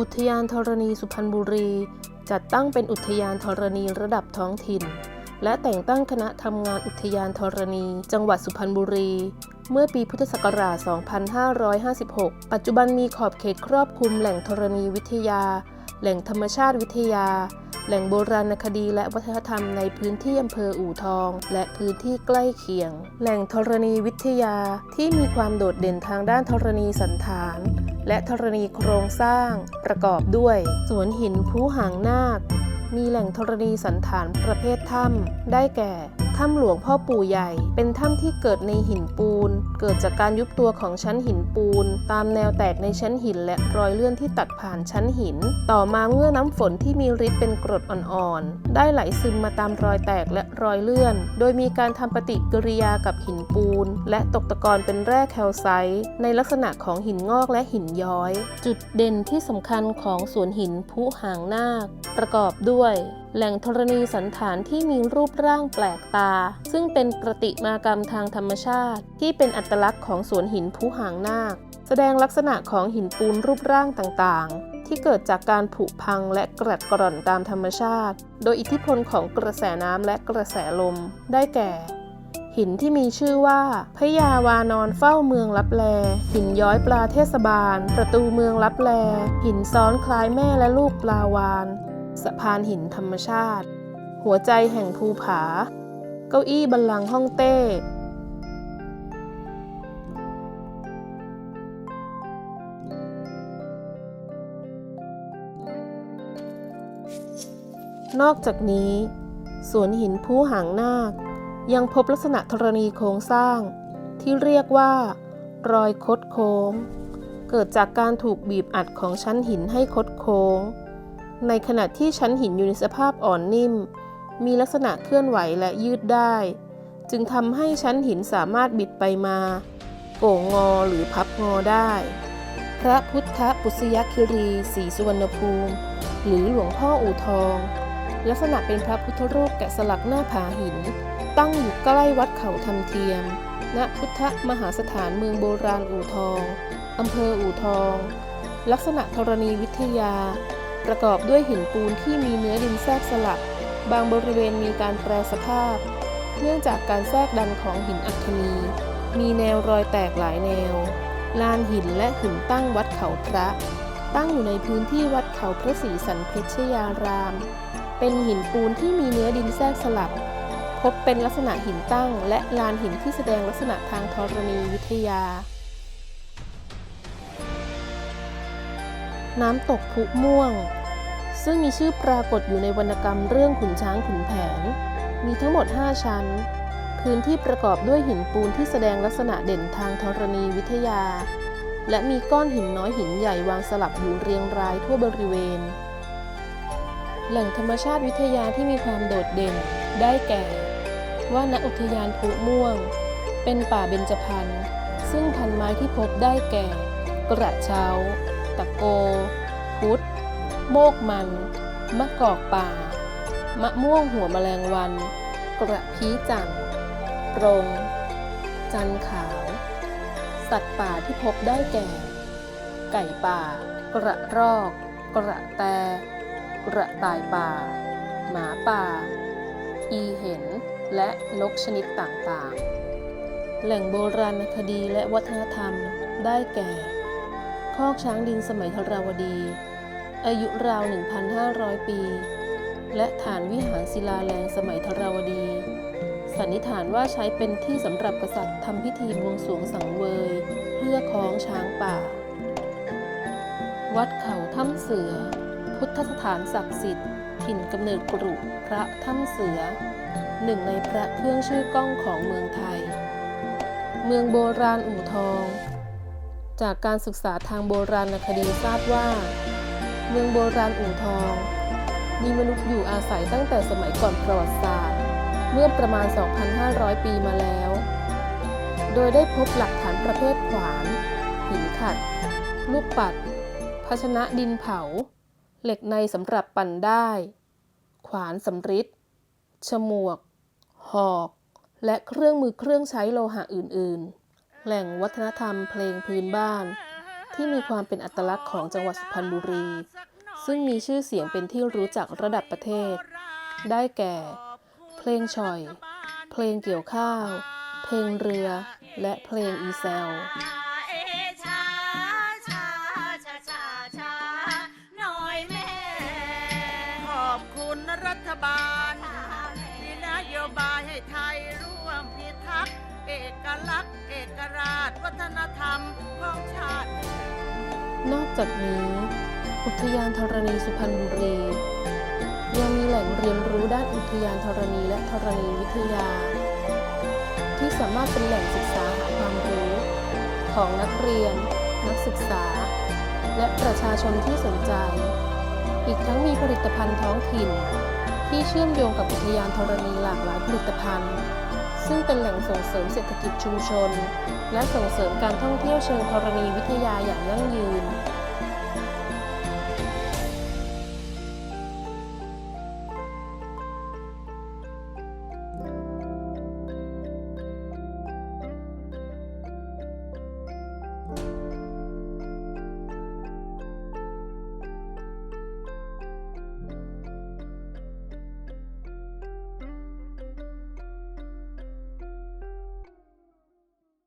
อุทยานธรณีสุพรรณบุรี จัดตั้งเป็นอุทยานธรณีระดับท้องถิ่น และแต่งตั้งคณะทำงานอุทยานธรณี จังหวัดสุพรรณบุรี เมื่อปีพุทธศักราช 2556 ปัจจุบันมีขอบเขตครอบคลุมแหล่งธรณีวิทยา แหล่งธรรมชาติวิทยา แหล่งโบราณคดีและวัฒนธรรมในพื้นที่อำเภออู่ทอง และพื้นที่ใกล้เคียง แหล่งธรณีวิทยาที่มีความโดดเด่นทางด้านธรณีสันฐาน และธรณีโครงสร้าง ประกอบด้วยสวนหินภูหางนาค มีแหล่งธรณีสันฐานประเภทถ้ำได้แก่ ถ้ำหลวงพ่อปู่ใหญ่ เป็นถ้ำที่เกิดในหินปูน เกิดจากการยุบตัวของชั้นหินปูน ตามแนวแตกในชั้นหิน และรอยเลื่อนที่ตัดผ่านชั้นหิน ต่อมาเมื่อน้ำฝนที่มีฤทธิ์เป็นกรดอ่อนๆ ได้ไหลซึมมาตามรอยแตกและรอยเลื่อน โดยมีการทำปฏิกิริยากับหินปูน และตกตะกอนเป็นแร่แคลไซต์ในลักษณะของหินงอกและหินย้อย จุดเด่นที่สำคัญของสวนหินพุหางนาคประกอบด้วย แหล่งธรณีสันฐานที่มีรูปร่างแปลกตา ซึ่งเป็นประติมากรรมทางธรรมชาติ ที่เป็นอัตลักษณ์ของสวนหินภูหางนาค แสดงลักษณะของหินปูนรูปร่างต่างๆ ที่เกิดจากการผุพังและกรัดกร่อนตามธรรมชาติ โดยอิทธิพลของกระแสน้ำและกระแสลม ได้แก่ หินที่มีชื่อว่าพญาวานอนเฝ้าเมืองลับแล หินย้อยปลาเทศบาล ประตูเมืองลับแล หินซ้อนคล้ายแม่และลูกปลาวาน สะพานหินธรรมชาติ หัวใจแห่งภูผา เก้าอี้บัลลังก์ฮ่องเต้ นอกจากนี้ สวนหินผู้หางนาค ยังพบลักษณะธรณีโครงสร้าง ที่เรียกว่า รอยคดโค้ง เกิดจากการถูกบีบอัดของชั้นหินให้คดโค้ง ในขณะที่ชั้นหินอยู่ในสภาพอ่อนนิ่ม มีลักษณะเคลื่อนไหวและยืดได้ จึงทำให้ชั้นหินสามารถบิดไปมา โก่งงอหรือพับงอได้ พระพุทธปุษยคิรีศรีสุวรรณภูมิ หรือหลวงพ่ออู่ทอง ลักษณะเป็นพระพุทธรูปแกะสลักหน้าผาหิน ตั้งอยู่ใกล้วัดเขาทำเทียม ณพุทธมหาสถานเมืองโบราณอู่ทองอำเภออู่ทอง ลักษณะธรณีวิทยา ประกอบด้วยหินปูนที่มีเนื้อดินแทรกสลักบางบริเวณมีการแปรสภาพ เนื่องจากการแทรกดันของหินอัคนี มีแนวรอยแตกหลายแนว ลานหินและหินตั้งวัดเขาพระ ตั้งอยู่ในพื้นที่วัดเขาพระศรีสันเพชรยาราม เป็นหินปูนที่มีเนื้อดินแทรกสลับ พบเป็นลักษณะหินตั้ง และลานหินที่แสดงลักษณะทางธรณีวิทยา น้ำตกพุม่วง ซึ่งมีชื่อปรากฏอยู่ในวรรณกรรมเรื่องขุนช้างขุนแผน มีทั้งหมด 5 ชั้น พื้นที่ประกอบด้วยหินปูนที่แสดงลักษณะเด่นทางธรณีวิทยา และมีก้อนหินน้อยหินใหญ่วางสลับอยู่เรียงรายทั่วบริเวณ แหล่งธรรมชาติวิทยาที่มีความโดดเด่นได้แก่ ว่าณอุทยานพุม่วง เป็นป่าเบญจพรรณซึ่งพันไม้ที่พบได้แก่ กระเช้า ตะโก พุทธโมกมัน มะกอกป่า มะม่วงหัวแมลงวัน กระพี้จันทร์ปรง จันขาว สัตว์ป่าที่พบได้แก่ ไก่ป่า กระรอก กระแต กระต่ายป่า หมาป่า อีเห็น และนกชนิดต่างๆ แหล่งโบราณคดีและวัฒนธรรมได้แก่ คอกช้างดินสมัยธราวดี อายุราว 1,500 ปี และฐานวิหารศิลาแรงสมัยธราวดี สันนิษฐานว่าใช้เป็นที่สำหรับกษัตริย์ทำพิธีบวงสรวงสังเวย เพื่อคล้องช้างป่า วัดเขาถ้ำเสือ พุทธสถานศักดิ์สิทธิ์ถิ่นกำเนิดกรุพระถ้ำเสือ หนึ่งในพระเครื่องชื่อก้องของเมืองไทย เมืองโบราณอู่ทอง จากการศึกษาทางโบราณคดีทราบว่า เมืองโบราณอู่ทอง มีมนุษย์อยู่อาศัยตั้งแต่สมัยก่อนประวัติศาสตร์ เมื่อประมาณ 2,500 ปีมาแล้ว โดยได้พบหลักฐานประเภทขวาน หินขัด ลูกปัด ภาชนะดินเผา เหล็กในสำหรับปั่นได้ ขวานสำริดฉมวก หอก และเครื่องมือเครื่องใช้โลหะอื่น ๆ แหล่งวัฒนธรรมเพลงพื้นบ้าน ที่มีความเป็นอัตลักษณ์ของจังหวัดสุพรรณบุรี ซึ่งมีชื่อเสียงเป็นที่รู้จักระดับประเทศ ได้แก่ เพลงชอย เพลงเกี่ยวข้าว เพลงเรือ และเพลงอีเซล อกลักษณ์เอกราชวัฒนธรรมของชาติ นอกจากนี้ อุทยานธรณีสุพรรณบุรี ยังมีแหล่งเรียนรู้ด้านอุทยานธรณีและธรณีวิทยา ที่สามารถเป็นแหล่งศึกษาหาความรู้ ของนักเรียน นักศึกษา และประชาชนที่สนใจ อีกทั้งมีผลิตภัณฑ์ท้องถิ่น ที่เชื่อมโยงกับอุทยานธรณีหลากหลายผลิตภัณฑ์ ซึ่งเป็นแหล่งส่งเสริมเศรษฐกิจชุมชน และส่งเสริมการท่องเที่ยวเชิงธรณีวิทยาอย่างยั่งยืน